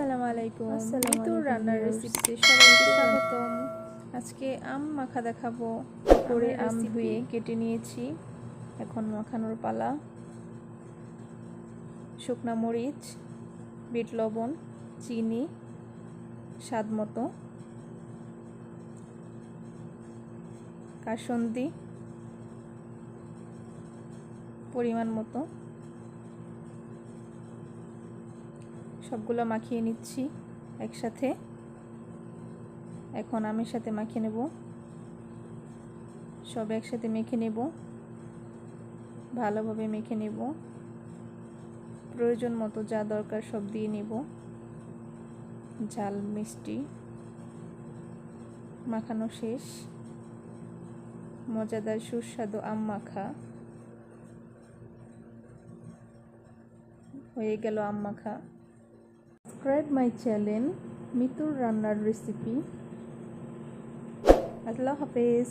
আসসালামু আলাইকুম। মিতুর রান্নার রেসিপিতে সবাইকে স্বাগতম। আজকে আম মাখা দেখাবো করে আম ধুয়ে কেটে নিয়েছি। এখন মাখানোর পালা। শুকনা মরিচ বিট লবণ চিনি স্বাদ মতো। কাসন্দি পরিমাণ মতো। সবগুলো মাখিয়ে নিচ্ছি একসাথে। এখন আমের সাথে মাখিয়ে নেব। সব একসাথে মেখে নেব। ভালোভাবে মেখে নেব। প্রয়োজন মতো যা দরকার সব দিয়ে নেব। ঝাল, মিষ্টি। মাখানো শেষ। মজাদার, সুস্বাদু আম মাখা। হয়ে গেল আম মাখা। সাবস্ক্রাইব মাই চ্যানেল মিতুর রান্নার রেসিপি আল্লাহ হাফেজ